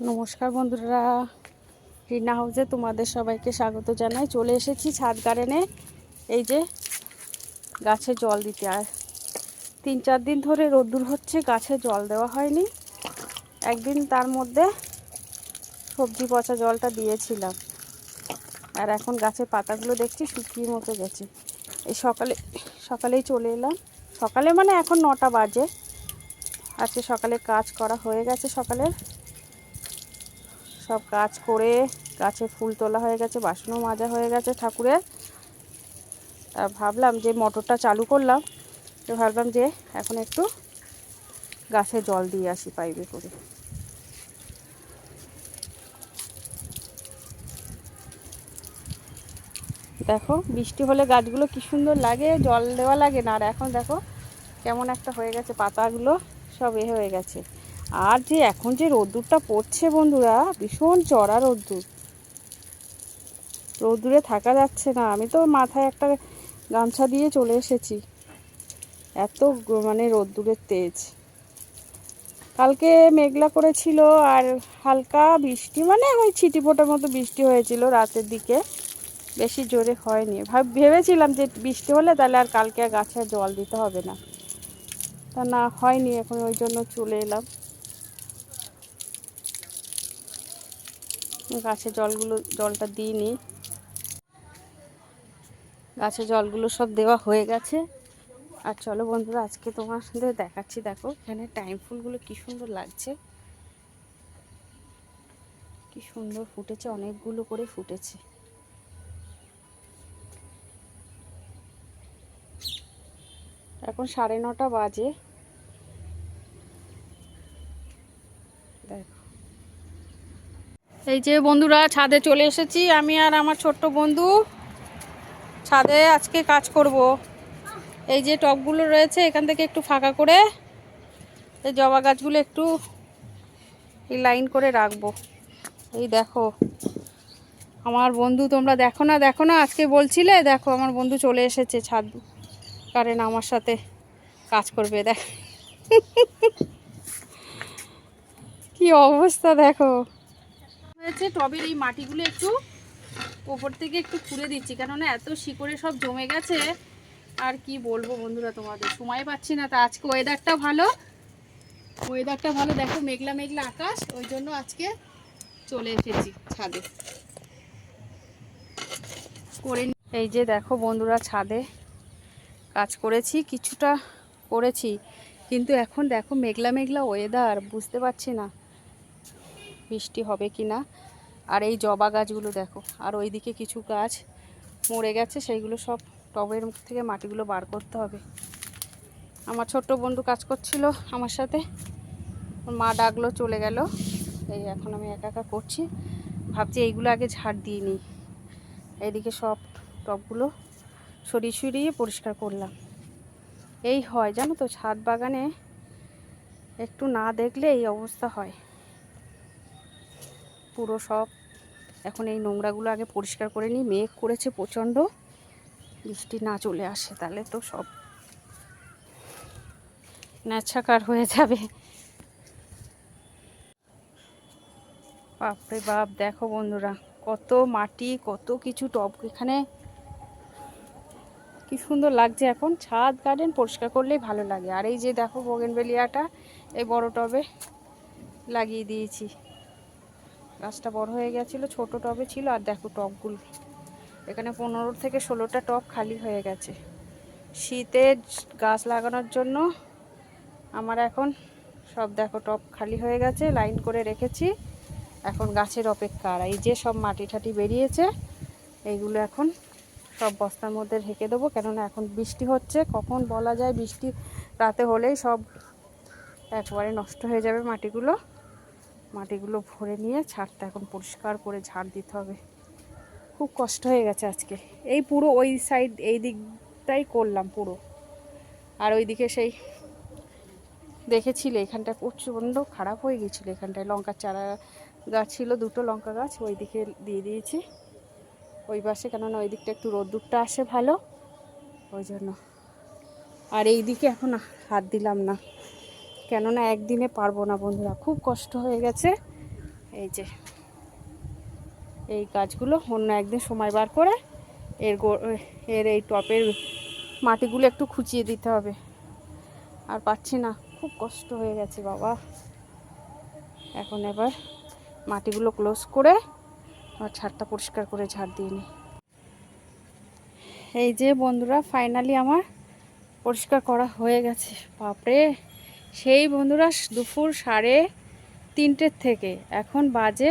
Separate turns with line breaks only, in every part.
নমস্কার বন্ধুরা। রিনা হাউসে তোমাদের সবাইকে স্বাগত জানাই। চলে এসেছি ছাদ গার্ডেনে। এই যে গাছে জল দিতে আর তিন চার দিন ধরে রোদ্দুর হচ্ছে, গাছে জল দেওয়া হয়নি। একদিন তার মধ্যে সবজি পচা জলটা দিয়েছিলাম। আর এখন গাছের পাতাগুলো দেখছি, শুকিয়ে মতো গেছে। এই সকালে, সকালেই চলে এলাম। সকালে মানে এখন নটা বাজে। আজকে সকালে কাজ করা হয়ে গেছে সকালের। সব কাজ করে গাছে ফুল তোলা হয়ে গেছে, বাসনও মাজা হয়ে গেছে ঠাকুরের। আর ভাবলাম যে মোটরটা চালু করলাম, তো ভাবলাম যে এখন একটু গাছে জল দিয়ে আসি পাইপে করে। দেখো, বৃষ্টি হলে গাছগুলো কি সুন্দর লাগে, জল দেওয়া লাগে না। আর এখন দেখো, কেমন একটা হয়ে গেছে, পাতাগুলো সব এ হয়ে গেছে। আর যে এখন যে রোদ্দুরটা পড়ছে বন্ধুরা, ভীষণ চড়া রোদ্দুর। রোদ্দুরে থাকা যাচ্ছে না। আমি তো মাথায় একটা গামছা দিয়ে চলে এসেছি। এত মানে রোদ্দুরের তেজ। কালকে মেঘলা করেছিল আর হালকা বৃষ্টি মানে ওই ছিটি ফোটার মতো বৃষ্টি হয়েছিল রাতের দিকে। বেশি জোরে হয়নি। ভাব ভেবেছিলাম যে বৃষ্টি হলে তাহলে আর কালকে গাছে জল দিতে হবে না। তা না, হয়নি। এখন ওই জন্য চলে এলাম। গাছে জলগুলো, জলটা দিইনি। গাছে জলগুলো সব দেওয়া হয়ে গেছে। আর চলো বন্ধুরা, আজকে তোমার সাথে দেখাচ্ছি, দেখো, এখানে টাইম ফুলগুলো কি সুন্দর লাগছে। কি সুন্দর ফুটেছে, অনেকগুলো করে ফুটেছে। এখন সাড়ে নটা বাজে। দেখো এই যে বন্ধুরা, ছাদে চলে এসেছি। আমি আর আমার ছোট্ট বন্ধু ছাদে আজকে কাজ করব। এই যে টবগুলো রয়েছে, এখান থেকে একটু ফাঁকা করে এই জবা গাছগুলো একটু লাইন করে রাখব। এই দেখো, আমার বন্ধু তোমরা দেখো না দেখো না, আজকে বলছিলে, দেখো আমার বন্ধু চলে এসেছে ছাদ কারেন আমার সাথে কাজ করবে, দেখ। কি অবস্থা দেখো। হয়েছে, টবের এই মাটিগুলো একটু ওপর থেকে একটু খুলে দিচ্ছি। কেননা এত শিকড়ে সব জমে গেছে, আর কি বলব বন্ধুরা তোমাদের? সময় পাচ্ছি না, তা আজকে ওয়েদারটা ভালো। ওয়েদারটা ভালো, দেখো মেঘলা মেঘলা আকাশ, ওই জন্য আজকে চলে এসেছি ছাদে। করে এই যে দেখো বন্ধুরা ছাদে কাজ করেছি, কিছুটা করেছি, কিন্তু এখন দেখো মেঘলা মেঘলা ওয়েদার বুঝতে পারছি না। বৃষ্টি হবে কি না। আর এই জবা গাছগুলো দেখো, আর ওইদিকে কিছু গাছ মরে গেছে, সেইগুলো সব টবের মুখ থেকে মাটিগুলো বার করতে হবে। আমার ছোট্ট বন্ধু কাজ করছিল আমার সাথে মা ডাকলো, চলে গেল। এই এখন আমি একা একা করছি। ভাবছি এইগুলো আগে ঝাড় দিয়ে নিই। এইদিকে সব টবগুলো সরিয়ে সরিয়ে পরিষ্কার করলাম। এই হয়, জানো তো, ছাদ বাগানে একটু না দেখলে এই অবস্থা হয়। পুরো সব। এখন এই নোংরাগুলো আগে পরিষ্কার করে নিই। মেঘ করেছে প্রচণ্ড। বৃষ্টি না চলে আসে তাহলে তো সব ন্যাচাকার হয়ে যাবে। বাপরে বাপ, দেখো বন্ধুরা, কত মাটি, কত কিছু টব। এখানে কি সুন্দর লাগছে এখন। ছাদ গার্ডেন পরিষ্কার করলেই ভালো লাগে। আর এই যে দেখো বগেনবেলিয়াটা, এই বড় টবে লাগিয়ে দিয়েছি। গাছটা বড় হয়ে গেছিল, ছোট টবে ছিল, আর দেখো টবগুলো। এখানে পনেরো থেকে ষোলোটা টব খালি হয়ে গেছে। শীতে গাছ লাগানোর জন্য আমার এখন সব দেখো টব খালি হয়ে গেছে, লাইন করে রেখেছি। এখন গাছের অপেক্ষা, আর এই যে সব মাটি ঠাটি বেরিয়েছে, এইগুলো এখন সব বস্তার মধ্যে ঢেকে দেবো। কেননা এখন বৃষ্টি হচ্ছে, কখন বলা যায় বৃষ্টি, রাতে হলেই সব একবারে নষ্ট হয়ে যাবে মাটিগুলো। মাটিগুলো ভরে নিয়ে ছাদটা এখন পরিষ্কার করে ঝাড় দিতে হবে। খুব কষ্ট হয়ে গেছে আজকে। এই পুরো ওই সাইড এই দিকটাই করলাম পুরো। আর ওইদিকে সেই দেখেছিলে, এখানটা প্রচণ্ড খারাপ হয়ে গেছিল এখানটায়। লঙ্কার চারা গাছ ছিল, দুটো লঙ্কা গাছ ওই দিকে দিয়ে দিয়েছি। ওই পাশে কেননা ওই দিকটা একটু রোদ্দুরটা আসে ভালো, ওই জন্য। আর এই দিকে এখন হাত দিলাম না। কেননা একদিনে পারব না বন্ধুরা, খুব কষ্ট হয়ে গেছে। এই যে, এই গাছগুলো অন্য একদিন সময় বার করে এর এর এই টপের মাটিগুলো একটু খুঁচিয়ে দিতে হবে। আর পাচ্ছি না, খুব কষ্ট হয়ে গেছে বাবা। এখন এবার মাটিগুলো ক্লোজ করে আর ছাদটা পরিষ্কার করে ঝাড় দিয়ে নিই। এই যে বন্ধুরা ফাইনালি আমার পরিষ্কার করা হয়ে গেছে, বাপরে! সেই বন্ধুরা দুপুর সাড়ে তিনটের থেকে, এখন বাজে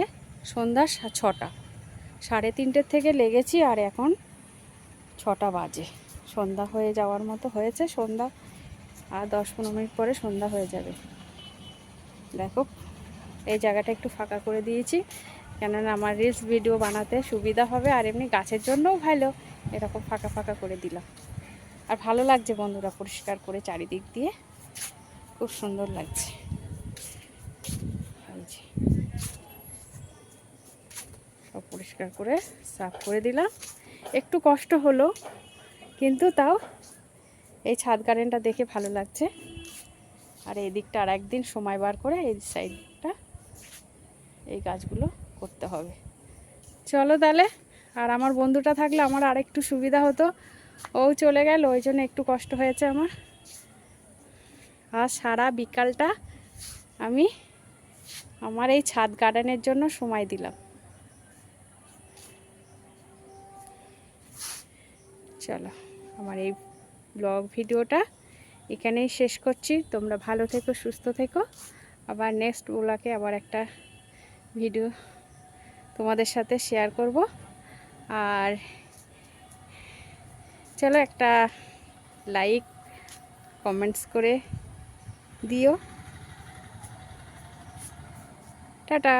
সন্ধ্যা ছটা। সাড়ে তিনটের থেকে লেগেছি আর এখন ছটা বাজে। সন্ধ্যা হয়ে যাওয়ার মতো হয়েছে, সন্ধ্যা আর দশ পনেরো মিনিট পরে সন্ধ্যা হয়ে যাবে। দেখো, এই জায়গাটা একটু ফাঁকা করে দিয়েছি, কেননা আমার রিলস ভিডিও বানাতে সুবিধা হবে আর এমনি গাছের জন্যও ভালো। এরকম ফাঁকা ফাঁকা করে দিলাম। আর ভালো লাগছে বন্ধুরা পরিষ্কার করে চারিদিক দিয়ে। খুব সুন্দর লাগছে। সব পরিষ্কার করে সাফ করে দিলাম। একটু কষ্ট হলো, কিন্তু তাও এই ছাদ গার্ডেনটা দেখে ভালো লাগছে। আর এই দিকটা আর একদিন সময় বার করে এই সাইডটা এই গাছগুলো করতে হবে। চলো তাহলে, আর আমার বন্ধুটা থাকলে আমার আর একটু সুবিধা হতো। ও চলে গেল, ওই জন্য একটু কষ্ট হয়েছে আমার। আর সারা বিকালটা আমি আমার এই ছাদ গার্ডেনের জন্য সময় দিলাম। চলো, আমার এই ব্লগ ভিডিওটা এখানেই শেষ করছি। তোমরা ভালো থেকো, সুস্থ থেকো। আবার নেক্সট ব্লগে আবার একটা ভিডিও তোমাদের সাথে শেয়ার করব। আর চলো একটা লাইক কমেন্টস করে দিও। টাটা।